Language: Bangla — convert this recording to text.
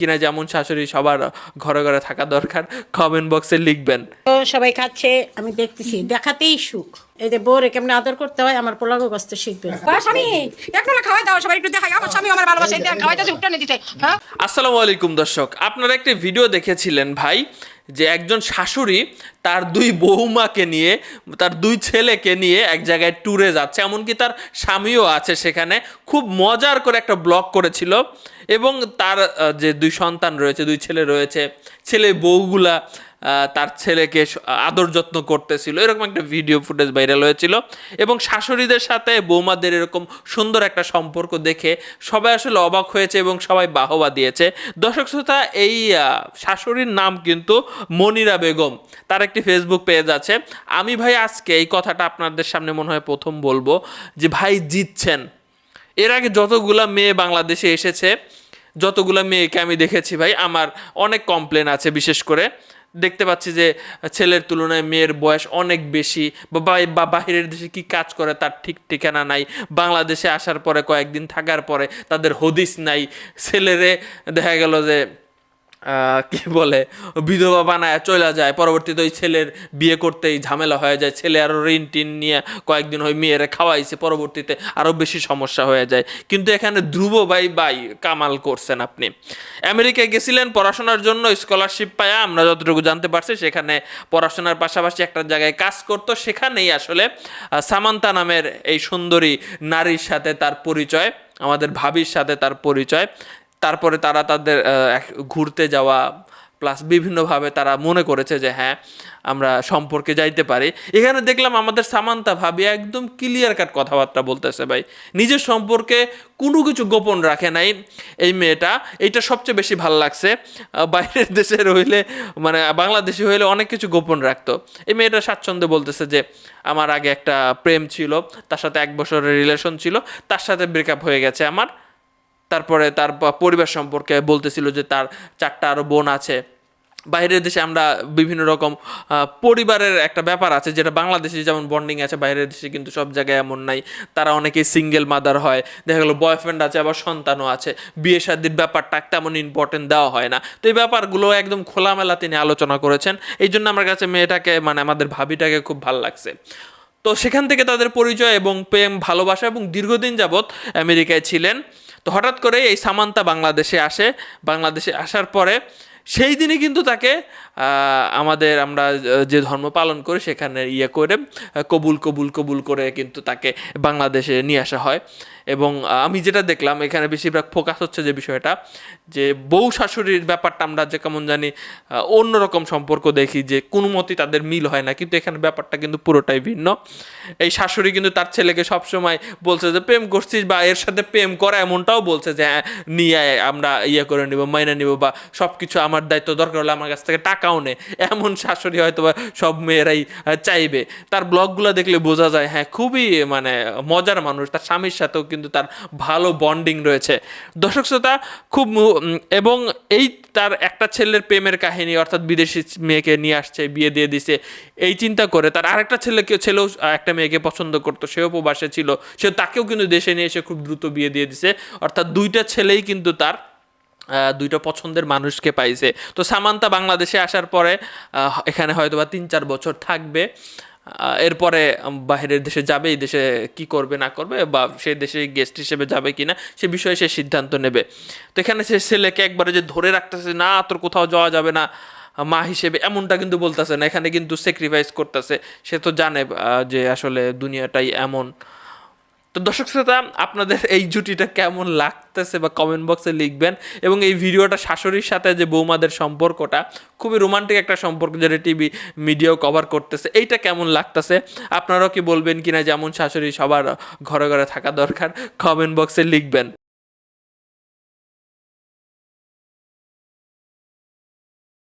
কিনা যেমন শাশুড়ি সবার ঘরে ঘরে থাকা দরকার কমেন্ট বক্সে লিখবেন। তো সবাই খাচ্ছে আমি দেখতেছি দেখাতেই সুখ। এই যে বোরে কেমন আদর করতে হয় আমার পোলাগো কষ্ট শিখবে। স্বামী এখন বেলা খাওয়াই দাও সবাই একটু দেখাই আমার স্বামী আমার ভালোবাসা এই দেন, খাওয়াইতেছে উঠে দিতে হ্যাঁ? আসসালামু আলাইকুম দর্শক আপনারা একটি ভিডিও দেখেছিলেন ভাই যে একজন শাশুড়ি তার দুই বৌমাকে নিয়ে, তার দুই ছেলেকে নিয়ে এক জায়গায় ট্যুরে যাচ্ছে। এমনকি তার স্বামীও আছে সেখানে। খুব মজার করে একটা ব্লগ করেছিল এবং তার যে দুই সন্তান রয়েছে, দুই ছেলে রয়েছে, ছেলে বউগুলা তার ছেলেকে আদর যত্ন করতেছিল। এরকম একটা ভিডিও ফুটেজ ভাইরাল হয়েছিল। এবং শাশুড়িদের সাথে বৌমাদের এরকম সুন্দর একটা সম্পর্ক দেখে সবাই আসলে অবাক হয়েছে এবং সবাই বাহবা দিয়েছে। দর্শক শ্রোতা, এই শাশুড়ির নাম কিন্তু মনিরা বেগম। তার একটি ফেসবুক পেজ আছে। আমি ভাই, আজকে এই কথাটা আপনাদের সামনে মনে হয় প্রথম বলব যে, ভাই জিতছেন। এর আগে যতগুলা মেয়ে বাংলাদেশে এসেছে, যতগুলা মেয়েকে আমি দেখেছি ভাই, আমার অনেক কমপ্লেন আছে বিশেষ করে। দেখতে পাচ্ছি যে ছেলের তুলনায় মেয়ের বয়স অনেক বেশি। বা বাহিরের দেশে কি কাজ করে তার ঠিক ঠিকানা নাই। বাংলাদেশে আসার পরে কয়েকদিন থাকার পরে তাদের হদিস নাই। ছেলেরে দেখা গেল যে কি বলে, বিধবা বানায় চলে যায়। পরবর্তীতে ওই ছেলের বিয়ে করতেই ঝামেলা হয়ে যায়। ছেলে আরও ঋণ টিন নিয়ে কয়েকদিন ওই মেয়েরা খাওয়াইছে। পরবর্তীতে আরও বেশি সমস্যা হয়ে যায়। কিন্তু এখানে ধ্রুব ভাই বাই কামাল করছেন আপনি। আমেরিকায় গেছিলেন, পড়াশোনার জন্য স্কলারশিপ পায়া। আমরা যতটুকু জানতে পারছি, সেখানে পড়াশোনার পাশাপাশি একটা জায়গায় কাজ করতো। সেখানেই আসলে সামান্তা নামের এই সুন্দরী নারীর সাথে তার পরিচয়, আমাদের ভাবির সাথে তার পরিচয়। তারপরে তারা তাদের ঘুরতে যাওয়া প্লাস বিভিন্নভাবে তারা মনে করেছে যে হ্যাঁ আমরা সম্পর্কে যাইতে পারি। এখানে দেখলাম আমাদের সামান্তা ভাবি একদম ক্লিয়ার কাট কথাবার্তা বলতেছে ভাই। নিজের সম্পর্কে কোনো কিছু গোপন রাখে নাই এই মেয়েটা। এইটা সবচেয়ে বেশি ভালো লাগছে। বাইরের দেশের হইলে মানে বাংলাদেশি হইলে অনেক কিছু গোপন রাখতো। এই মেয়েটা স্বাচ্ছন্দ্যে বলতেছে যে আমার আগে একটা প্রেম ছিল, তার সাথে এক বছরের রিলেশন ছিল, তার সাথে ব্রেকআপ হয়ে গেছে আমার। তারপরে তার পরিবার সম্পর্কে বলতেছিল যে তার চারটা আরও বোন আছে। বাইরের দেশে আমরা বিভিন্ন রকম পরিবারের একটা ব্যাপার আছে যেটা বাংলাদেশে যেমন বন্ডিং আছে, বাইরের দেশে কিন্তু সব জায়গায় এমন নাই। তারা অনেকেই সিঙ্গেল মাদার হয়, দেখা গেলো বয়ফ্রেন্ড আছে, আবার সন্তানও আছে। বিয়ে শাদির ব্যাপারটা তেমন ইম্পর্টেন্ট দেওয়া হয় না। তো এই ব্যাপারগুলো একদম খোলামেলা তিনি আলোচনা করেছেন। এই জন্য আমার কাছে মেয়েটাকে মানে আমাদের ভাবিটাকে খুব ভালো লাগছে। তো সেখান থেকে তাদের পরিচয় এবং প্রেম, ভালোবাসা এবং দীর্ঘদিন যাবৎ আমেরিকায় ছিলেন। তো হঠাৎ করে এই সামান্তা বাংলাদেশে আসে। বাংলাদেশে আসার পরে সেই দিনে কিন্তু তাকে আমাদের আমরা যে ধর্ম পালন করি সেখানে ইয়ে করে কবুল কবুল কবুল করে কিন্তু তাকে বাংলাদেশে নিয়ে আসা হয়। এবং আমি যেটা দেখলাম এখানে বেশিরভাগ ফোকাস হচ্ছে যে বিষয়টা যে বউ শাশুড়ির ব্যাপারটা আমরা যে কেমন জানি অন্যরকম সম্পর্ক দেখি যে কোনো মতেই তাদের মিল হয় না। কিন্তু এখানে ব্যাপারটা কিন্তু পুরোটাই ভিন্ন। এই শাশুড়ি কিন্তু তার ছেলেকে সবসময় বলছে যে প্রেম করছিস বা এর সাথে প্রেম করা। এমনটাও বলছে যে হ্যাঁ নিয়ে আয়, আমরা ইয়ে করে নিব মাইনে নিব বা সব কিছু আমার দায়িত্ব দরকার হলে আমার কাছ থেকে টাকাও নে। এমন শাশুড়ি হয়তো বা সব মেয়েরাই চাইবে। তার ব্লগগুলো দেখলে বোঝা যায় হ্যাঁ খুবই মানে মজার মানুষ। তার স্বামীর সাথেও কিন্তু তার ভালো বন্ডিং রয়েছে। দর্শক শ্রোতা, খুব এবং এই তার একটা ছেলের প্রেমের কাহিনী, অর্থাৎ বিদেশি মেয়েকে নিয়ে আসছে, বিয়ে দিয়ে দিছে, এই চিন্তা করে তার আরেকটা ছেলেকে ছেলেও একটা মেয়েকে পছন্দ করতো, সেও প্রবাসে ছিল, সে তাকেও কিন্তু দেশে নিয়ে এসে খুব দ্রুত বিয়ে দিয়ে দিছে। অর্থাৎ দুইটা ছেলেই কিন্তু তার দুইটা পছন্দের মানুষকে পাইছে। তো সামান্তা বাংলাদেশে আসার পরে এখানে হয়তো বা তিন চার বছর থাকবে। এরপরে বাহিরের দেশে যাবে, এই দেশে কি করবে, না করবে, বা সে দেশে গেস্ট হিসেবে যাবে কিনা, সে বিষয়ে সে সিদ্ধান্ত নেবে। তো এখানে সে ছেলেকে একবারে যে ধরে রাখতেছে, না, তোর কোথাও যাওয়া যাবে না, মা হিসেবে, এমনটা কিন্তু বলতেছে না। এখানে কিন্তু স্যাক্রিফাইস করতেছে। সে তো জানে যে আসলে দুনিয়াটাই এমন। তো দর্শক শ্রোতা, আপনাদের এই জুটিটা কেমন লাগতেছে বা কমেন্ট বক্সে লিখবেন এবং এই ভিডিওটা শাশুড়ির সাথে যে বৌমাদের সম্পর্কটা, খুবই রোমান্টিক একটা সম্পর্ক যেটা টিভি মিডিয়াও কভার করতেছে, এইটা কেমন লাগতেছে? আপনারাও কি বলবেন কিনা যেমন শাশুড়ি সবার ঘরে ঘরে থাকা দরকার কমেন্ট বক্সে লিখবেন।